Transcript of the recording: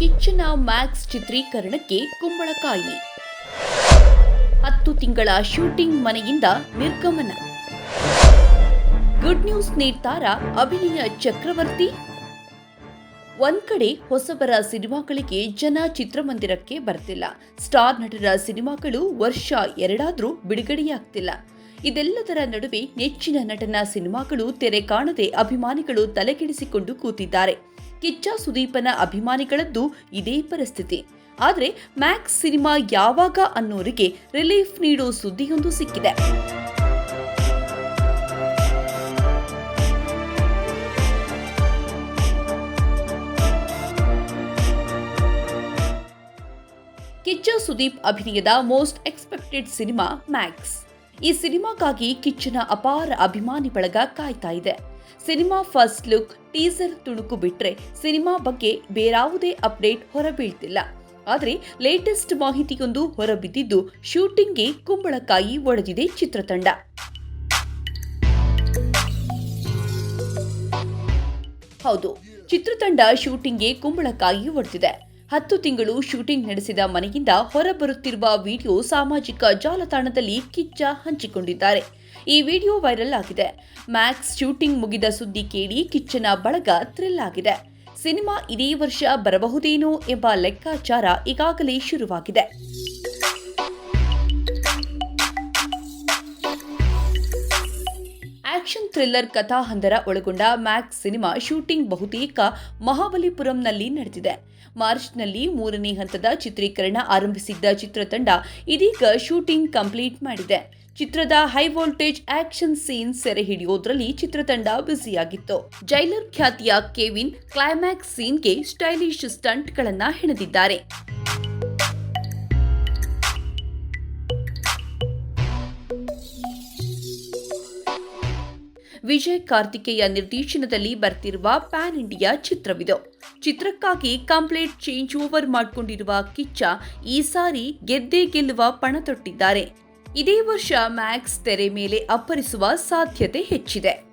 ಕಿಚ್ಚನ Max ಚಿತ್ರೀಕರಣಕ್ಕೆ ಕುಂಬಳಕಾಯಿ. ಹತ್ತು ತಿಂಗಳ ಶೂಟಿಂಗ್ ಮನೆಯಿಂದ ನಿರ್ಗಮನ. ಗುಡ್ ನ್ಯೂಸ್ ನೀಡ್ತಾರ ಅಭಿನಯ ಚಕ್ರವರ್ತಿ. ಒಂದ್ ಕಡೆ ಹೊಸಬರ ಸಿನಿಮಾಗಳಿಗೆ ಜನ ಚಿತ್ರಮಂದಿರಕ್ಕೆ ಬರ್ತಿಲ್ಲ. ಸ್ಟಾರ್ ನಟರ ಸಿನಿಮಾಗಳು ವರ್ಷ ಎರಡಾದ್ರೂ ಬಿಡುಗಡೆಯಾಗ್ತಿಲ್ಲ. ಇದೆಲ್ಲದರ ನಡುವೆ ನೆಚ್ಚಿನ ನಟನ ಸಿನಿಮಾಗಳು ತೆರೆ ಕಾಣದೆ ಅಭಿಮಾನಿಗಳು ತಲೆಕೆಡಿಸಿಕೊಂಡು ಕೂತಿದ್ದಾರೆ. ಕಿಚ್ಚ ಸುದೀಪನ ಅಭಿಮಾನಿಗಳದ್ದು ಇದೇ ಪರಿಸ್ಥಿತಿ. ಆದರೆ ಮ್ಯಾಕ್ಸ್ ಸಿನಿಮಾ ಯಾವಾಗ ಅನ್ನೋರಿಗೆ ರಿಲೀಫ್ ನೀಡೋ ಸುದ್ದಿಯೊಂದು ಸಿಕ್ಕಿದೆ. ಕಿಚ್ಚ ಸುದೀಪ್ ಅಭಿನಯದ ಮೋಸ್ಟ್ ಎಕ್ಸ್ಪೆಕ್ಟೆಡ್ ಸಿನಿಮಾ ಮ್ಯಾಕ್ಸ್ ಈ ಸಿನಿಮಾಗಾಗಿ ಕಿಚ್ಚನ ಅಪಾರ ಅಭಿಮಾನಿ ಬಳಗ ಕಾಯ್ತಾ ಇದೆ. ಸಿನಿಮಾ ಫಸ್ಟ್ ಲುಕ್, ಟೀಸರ್ ತುಣುಕು ಬಿಟ್ರೆ ಸಿನಿಮಾ ಬಗ್ಗೆ ಬೇರಾವುದೇ ಅಪ್ಡೇಟ್ ಹೊರಬೀಳ್ತಿಲ್ಲ. ಆದರೆ ಲೇಟೆಸ್ಟ್ ಮಾಹಿತಿಯೊಂದು ಹೊರಬಿದ್ದಿದ್ದು ಶೂಟಿಂಗ್ಗೆ ಕುಂಬಳಕಾಯಿ ಒಡೆದಿದೆ ಚಿತ್ರತಂಡ. ಹೌದು, ಚಿತ್ರತಂಡ ಶೂಟಿಂಗ್ಗೆ ಕುಂಬಳಕಾಯಿ ಒಡೆದಿದೆ. ಹತ್ತು ತಿಂಗಳು ಶೂಟಿಂಗ್ ನಡೆಸಿದ ಮನೆಯಿಂದ ಹೊರಬರುತ್ತಿರುವ ವಿಡಿಯೋ ಸಾಮಾಜಿಕ ಜಾಲತಾಣದಲ್ಲಿ ಕಿಚ್ಚ ಹಂಚಿಕೊಂಡಿದ್ದಾರೆ. ಈ ವಿಡಿಯೋ ವೈರಲ್ ಆಗಿದೆ. ಮ್ಯಾಕ್ಸ್ ಶೂಟಿಂಗ್ ಮುಗಿದ ಸುದ್ದಿ ಕೇಳಿ ಕಿಚ್ಚನ ಬಳಗ ಥ್ರಿಲ್ ಆಗಿದೆ. ಸಿನಿಮಾ ಇದೇ ವರ್ಷ ಬರಬಹುದೇನೋ ಎಂಬ ಲೆಕ್ಕಾಚಾರ ಈಗಾಗಲೇ ಶುರುವಾಗಿದೆ. ಆಕ್ಷನ್ ಥ್ರಿಲ್ಲರ್ ಕಥಾಹಂದರ ಒಳಗೊಂಡ ಮ್ಯಾಕ್ಸ್ ಸಿನಿಮಾ ಶೂಟಿಂಗ್ ಬಹುತೇಕ ಮಹಾಬಲಿಪುರಂನಲ್ಲಿ ನಡೆದಿದೆ. ಮಾರ್ಚ್ನಲ್ಲಿ ಮೂರನೇ ಹಂತದ ಚಿತ್ರೀಕರಣ ಆರಂಭಿಸಿದ್ದ ಚಿತ್ರತಂಡ ಇದೀಗ ಶೂಟಿಂಗ್ ಕಂಪ್ಲೀಟ್ ಮಾಡಿದೆ. ಚಿತ್ರದ ಹೈ ವೋಲ್ಟೇಜ್ ಆಕ್ಷನ್ ಸೀನ್ ಸೆರೆ ಹಿಡಿಯೋದ್ರಲ್ಲಿ ಚಿತ್ರತಂಡ ಬ್ಯುಸಿಯಾಗಿತ್ತು. ಜೈಲರ್ ಖ್ಯಾತಿಯ ಕೆವಿನ್ ಕ್ಲೈಮ್ಯಾಕ್ಸ್ ಸೀನ್ಗೆ ಸ್ಟೈಲಿಶ್ ಸ್ಟಂಟ್ಗಳನ್ನ ಹೆಣೆದಿದ್ದಾರೆ. ವಿಜಯ್ ಕಾರ್ತಿಕೇಯ ನಿರ್ದೇಶನದಲ್ಲಿ ಬರ್ತಿರುವ ಪ್ಯಾನ್ ಇಂಡಿಯಾ ಚಿತ್ರವಿದು. ಚಿತ್ರಕ್ಕಾಗಿ ಕಂಪ್ಲೀಟ್ ಚೇಂಜ್ ಓವರ್ ಮಾಡಿಕೊಂಡಿರುವ ಕಿಚ್ಚ ಈ ಸಾರಿ ಗೆದ್ದೇ ಗೆಲ್ಲುವ ಪಣ ತೊಟ್ಟಿದ್ದಾರೆ. ಇದೇ ವರ್ಷ ಮ್ಯಾಕ್ಸ್ ತೆರೆ ಮೇಲೆ ಅಪ್ಪರಿಸುವ ಸಾಧ್ಯತೆ ಹೆಚ್ಚಿದೆ.